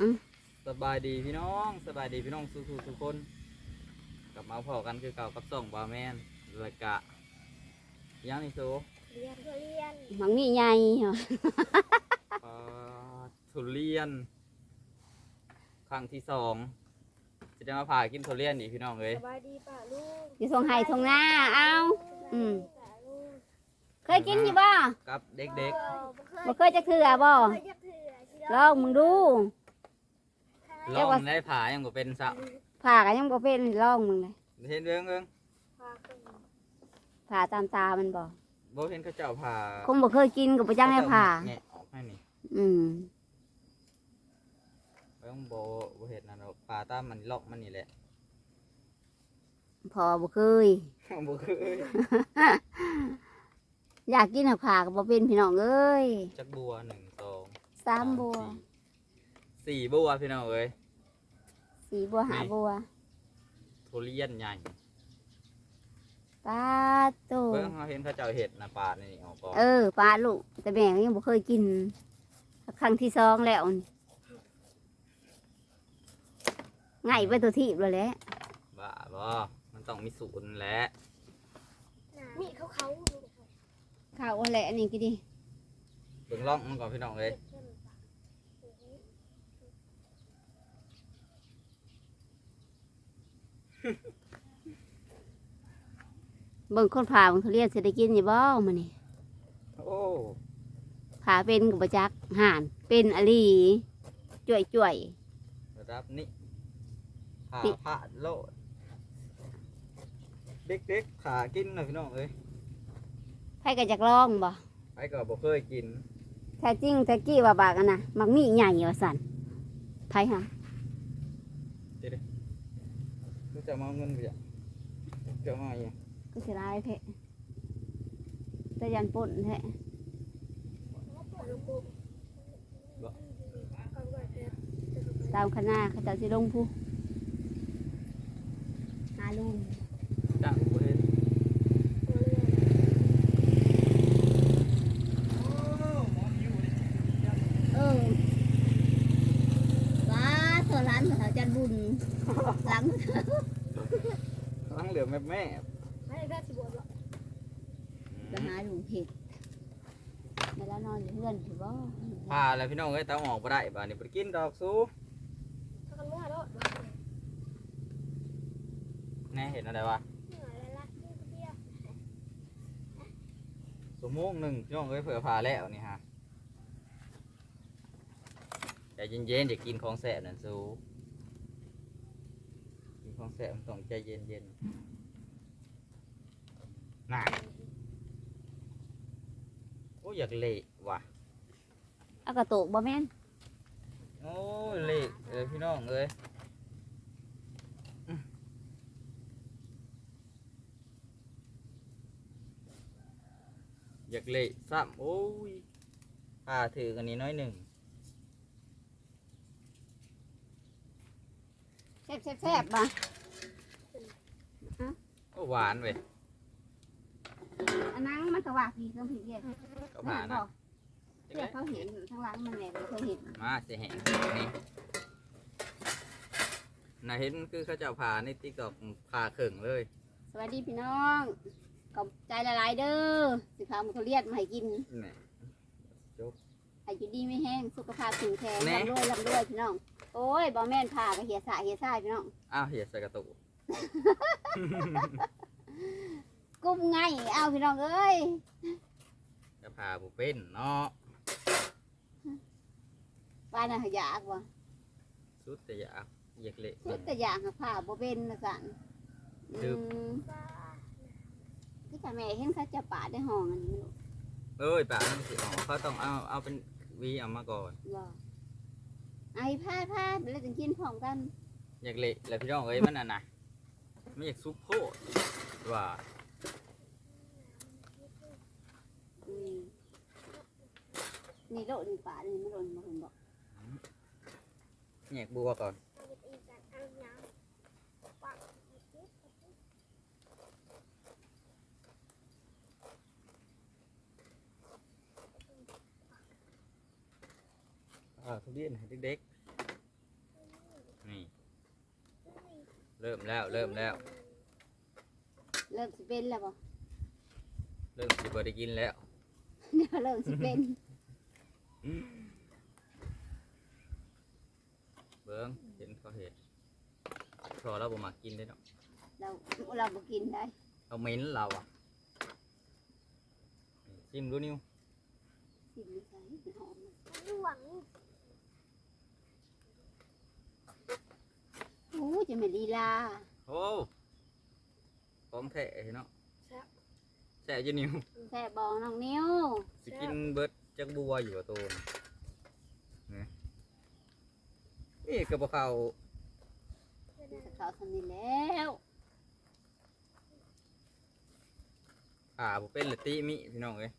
อืมสบายดีพี่น้องสบายดีพี่น้องสุขทุกคน กลับมาพอกันคือเก่ากับส่องบาแมนเลยกะยังนี่โซเรียนเรียนมังมีใหญ่เหรอปลาทุเรียน ครั้งที่สองจะได้มาพากินทุเรียนอีกพี่น้องเลยสบายดีป่ะลูกอยู่ทงไห้ทงหน้าเอ้าอืมป่ะลูกเคยกินอยู่บ่กับเด็กบ่เคยจะเถื่อบ่เคยจะเถื่อสิลองมึงดูๆ ลองได้ผายังบ่เป็นสะผ่ากันยังบ่เป็นลองมึงเลยเห็นเรื่องเรื่องพาขึ้นผ่าตามตามันบ่บ่เห็นเขาเจ้าผ่าคงบ่เคยกินก็บ่จังให้ผ่าแงะออกให้นี่อืมเบิ่งบ่บ่เห็นนะเราผ่าตามมันล็อกมันนี่แหละพอบ่เคยบ่เคยอยากกินหักผ่าก็บ่เป็นพี่น้องเอ้ยจักบัวหนึ่งสองสามบัวสี่บัวพี่น้องเอ้ย สีบัวหาบัวทุเรียนใหญ่ปลาโตเบิ่งเขาเห็นเขาเจ้าเห็ดนะปลาในนี่ออกก่อนเออปลาลูกแต่แม่ก็ยังบ่เคยกิน ครั้งที่สองแล้วนี่ง่ายไปตัวที่เลยแหละบ้าบ่มันต้องมีศูนย์แหละมีเขาเขาข้าวอะไรอันนี้ก็ดีเบิ่งล่องมันก่อนพี่น้องเอ้ย เบิ่งคนผ่าของทุเรียนสิได้กินอยู่บ่มื้อนี้โอ้ผ่าเป็นกับบ่จักห่านเป็นอลีจ่วยจ่วยระดับนี้ผ่าปิผ่าโลดเด็กๆขากินหน่อยพี่น้องเอ้ยๆใครก็จักลองบ่ไปก็บ่เคยกินแท้จริงแท้กี้ว่าบากอันน่ะมักมีใหญ่ว่าสั่นไผหา คือ จะมาเอาเงินไปจ้ะจะมาอีกก็สิร้ายแท้แต่ยันป่นแท้ลูกปุ๊บตามคณะเขาเจ้าสิลงผู้หาลุงจ้างบ่เห็นเออว้าโซร้านแถวจันบุญหลังลัง เหลือแม่แม่ไม่ได้สิบวชหรอกจะหาลุงเห็ดเวลานอนอยู่เพื่อนถือว่าผ่าแล้วพี่น้องเอ้ยตามออกบ่ได้บาดนี้บ่ได้กินดอกสู้ถ้ากันว่าแล้วแน่เห็นอะไรวะเหนื่อยแล้วละนี่เดียวชั่วโมงหนึ่งพี่น้องเอ้ยเผื่อผ่าแล้วนี่ฮะใจเย็นๆอย่ากินของแสบนั่นสู้กิน ของแสบมันต้องใจเย็นๆน่ะโอ้ยอยากเละว่ะเอากระโตกบ่แม่นโอ้ยเละเอ้ยพี่น้องเอ้ยอื้ออยากเละซ้ำโอ้ยผ่าถือกันนี้น้อยหนึ่งแซ่บแซ่บแซ่บมาโอ้ หวานเว้ยอันนั้นมันก็ว่าพี่เครื่องผิดเห็ดก็ผ่านะเพื่อเขาเห็นข้างหลังมันแหละเขาเห็นมาเสียแห้งนี่น่าเห็นคือเขาเจะผ่าในติ๊กตอกผ่าเข่งเลย สวัสดีพี่น้องขอบใจหลายๆเด้อสิพามาทุเรียนมาให้กินแหม่ให้อยู่ดีไม่แห้งสุขภาพแข็งแรงแน่ลำรวยลำรวยพี่น้องโอ้ยบ่แม่นผ่าก็เหียสายเหียสายพี่น้อง อ้าวเหียใส่กระตุก กุ้มไงเอาพี่น้องเอ้ยจะผ่าบุเป็นเนาะป้าน่ะอยากว่ะสุดแต่อยากอยากเละสุดแต่อยากหาผ่าบ่เป็นนะสั่นดึบอืมคือถ้าแม่เห็นเขาจะปาดได้ห้องอันนี้ลูกเอ้ยป่ามันสิออกเขาต้องเอาเอาเป็นวีเอามาก่อนบ่ไอ้พาดพาดแล้วจึงกินพร้อมกัน อยากเละแล้วพี่น้องเอ้ยมันน่ะนะ ไม่อยากซุปโคตรว่าอืมนี่โลดนี่ป่านี่มันโดนบ่เห็นบ่อยากบัวก่อนอีกการเอาน้ำปักอ่าทุเรียนให้เด็ก นี่ เริ่มแล้วเริ่มแล้ว เริ่มสิเป็นแล้วบ่เริ่มสิบ่ได้กินแล้วเนี่ยเริ่มสิเป็นเบิ้งเห็นเขาเห็ดพอเราบ่มากินได้เนาะเราเราบ่กินได้เราเหม็นเราอะนี่ชิมดูนิ้วสิมีใส่หอมหวัง โอ้จะไม่ลีลาโอ้ของแท้เนาะแซ่บแซ่บอยี่นิ้วแซ่บองน้องนิ้วสิกินเบิดจักบัวอยู่กับตัวน่ะนี่นี่กระเพราจะเข้าสนิทแล้วขาบ่เป็นละติมิพี่น้องเอ้ย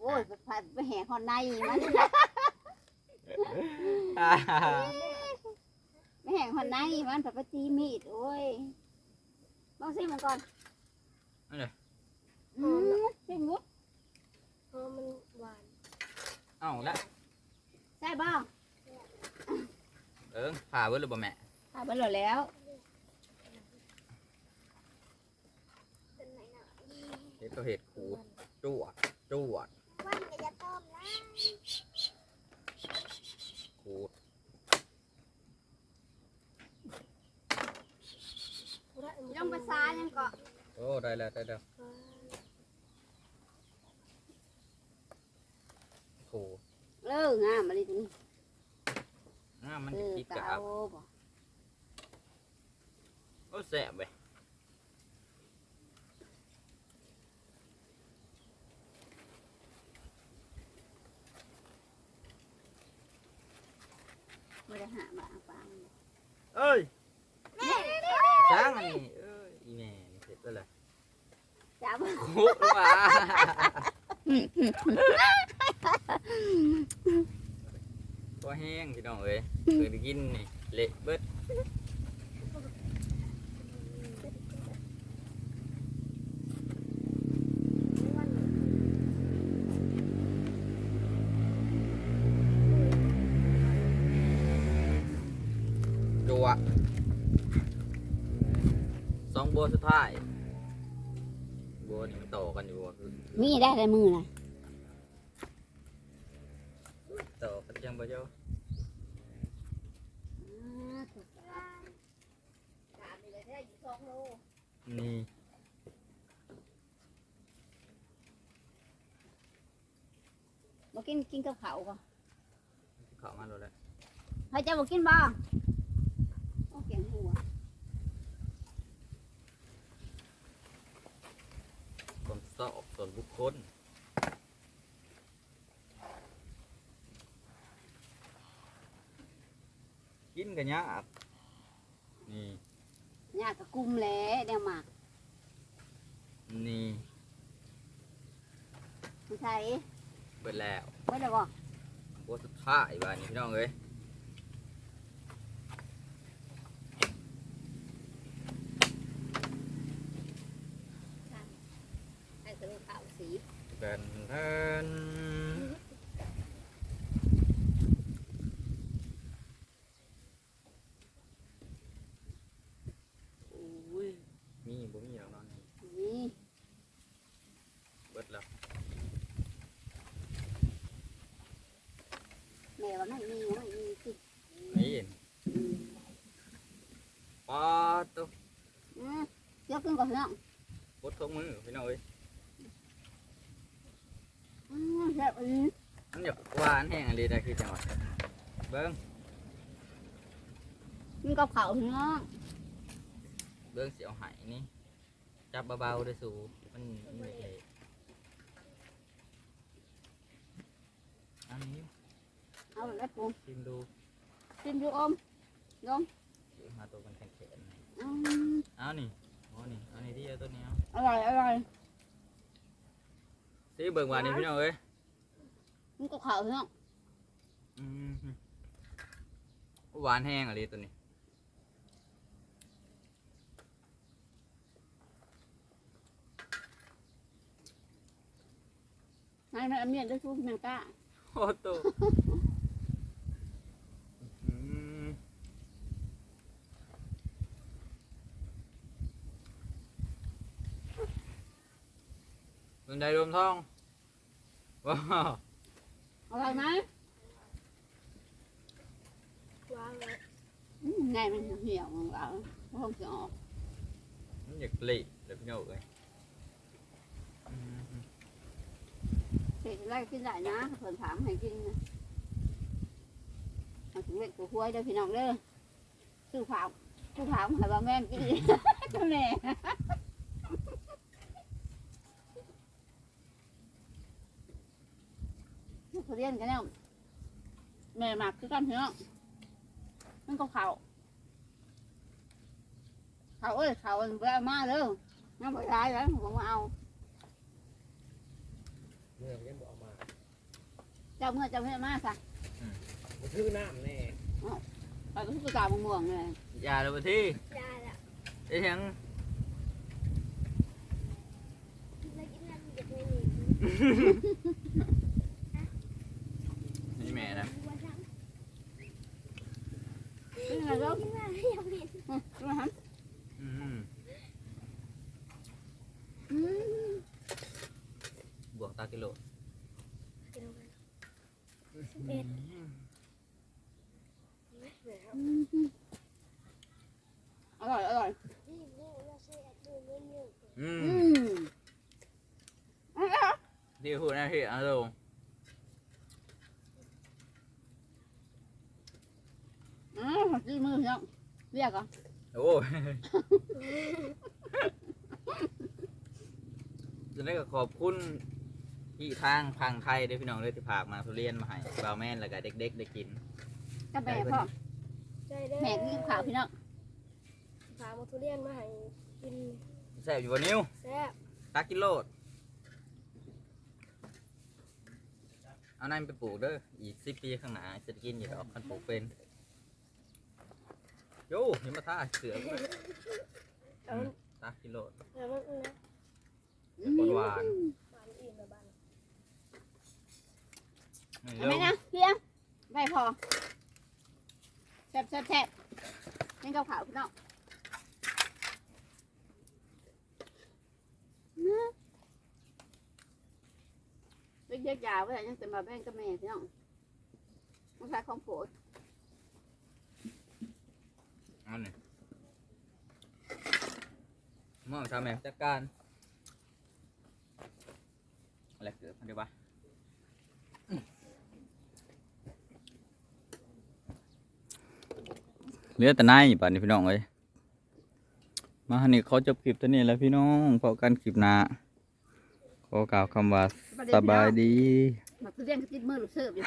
โอ้ยไปผัดไปแห่คอนในมันอ่าไป แห่คอนในมันไปตีมีดโอ้ยลองซิมันก่อนนั่นเลยอืมซิมุกเพราะมันหวานเอ้าละใช่บ้างเอิงผ่าเบิดหรือบ่แม่ทำไปหมดแล้วเป็นไหนน่ะเห็ดเขาเห็ดขูดจวดจวด วันก็จะต้มนะ ขูด ย่องภา ษายังเกาะโอ้ได้แล้วได้แล้วโอ้เลิกงามมาเลยตรงนี้น้ามันเอจะอกินกะกับเอาบ่โอ้แซ่บเว้ยไม่ได้หามาฟัง เอ้ยช้างอันนี้เอ้ยอีแม่นี่เสร็จแล้วเลย จับ คุกมาก็แห้งพี่น้องเอ้ยเคยไปกินนี่เละเบิดจัวสองบัวสุดท้าย บัวนี่มันต่อกันอยู่บ่คือมีได้แต่มือนะต่อกันยังบ่เจ้านี่บ่กินกินกับเขาวบ่เข้ามาแล้วแหละให้เจ้าบ่กินบ่โอ้เกียงหัว ส่วน สอบส่วนบุคคลกินกันยากนี่ยากกับกุมแหล้เดี๋ยวหมากนี่ไม่ใช่เบิดแล้ว ไม่ได้บ่บัวสุดท้ายบ้านนี้พี่น้องเอ้ย ไอ้ตัวขาวสี เดินเดินโอ้ยมีบ่มีหรอกเนาะนี่นี่เบิดแล้วแม่ว่าไม่มีไม่มีสินี่อืมปอดตัวอืมเดี๋ยวกินก่อนเนาะบดทงมือพี่น้องเอ้ยอืมแซ่บอืมมันอยากหวานแห้งอะไรได้คือจังหวัดเบิ้งกินกับเขาวเนาะเบิ้งเสียวหายนี่จับเบาๆด้วยสูมันมันไม่ใช่อันนี้เอาแล้วปูชิมดูกินอยู่อมลงดูหาตัวมันแข็งอืมๆเอานี่เอานี่เอานี่ที่เอาตัวนี้เอาอร่อยอร่อย ที่เบิ่งวานนี่พี่น้องเอ้ยมันก็ขาวพี่น้องอืมหวานแห้งอะไรตัวนี้นายมันเมียนได้ทุกแมงก้าโอ้ตัวนนใดรวมท่อง ว้าวอร่อยไหมวางไว้อืมไงมันเหี่ยวของเราเพราะผมจะออกมันอยากเละเลยพี่น้องเอ้ยอืมเสร็จแล้วกินได้นะเพิ่นถามให้กินนะเอาถึงเล็กตัวห้วยเด้อพี่น้องเด้อซื้อผักซื้อผักมาให้ว่าแม่นกินตัวแม่ เขาเรียนกันแล้วแม่หมักคือกันพี่น้องมันก็เขาเขาเอ้ยเขามันไปเอามาเด้อน้ำไปได้แล้วผมมาเอาเมื่อยังบอกมาเจ้าเมื่อเจ้าเมื่อมาซะบ่ถือน้ำแน่ไปก็ทุกกาบม่วงๆเลยยาเลยบ่ที่ยาละไอ้ยัง แล้วกินน้ำเด็กไม่มี นี่แม่นะ วันทั้ง เป็นไงลูก กินน้ำให้ยังเห็น มาหัน อืม อืม บวกตากิโล กินกันสิบเอ็ดแล้ว อร่อยอร่อย นี่นี่เราใช้แอดดูเรื่ องเยอะอือืมมอร่อยดีพูดนะพี่อาโลอืมจีมือพี่น้องเรียกเหรอะโอ้ยจะได้ก็ขอบคุณที่ทางพังไทยเด้อพี่น้องเลยที่พากมาทุเรียนมาให้บ่าวแม่นแล้วก็เด็ก ๆ ได้กิน กระแบะพ่อใช่ได้แม่กินข้าวพี่น้อง พามาทุเรียนมาให้กิน แซ่บอยู่บ่นิ้วแซ่บตากิโลด เอานั่นไปปลูกเด้อ อีกสิปีข้างหน้าจะได้กินอยู่ดอกคันปลูกเป็นโย่เห็นมาท่าเสือกูเลยเอาตากิโลดแล้วมันนะอืมหวานหวานอิ่มแบบบ้านนี่เอาเร็ไหมวนะเพียงได้พอแซ่บแซ่บแซ่บนี่กับข้าวพี่น้องนะ เล็กยาวไว้ยังเป็นมาแบ่งกับแม่พี่น้องมันใส่ของโปรดเอาหนึ่งมองทำแม่จัดการอะไรเกิดมาดีวะเหลือแต่นายป่านนี้พี่น้องเลยมาหันนี่เขาจบคลิปตัวนี้แล้วพี่น้องพอกันคลิปหน้า ขอกล่าวคำว่าสบายดีมาคือเรียนก็ติดมือลูกเสิร์ฟอยู่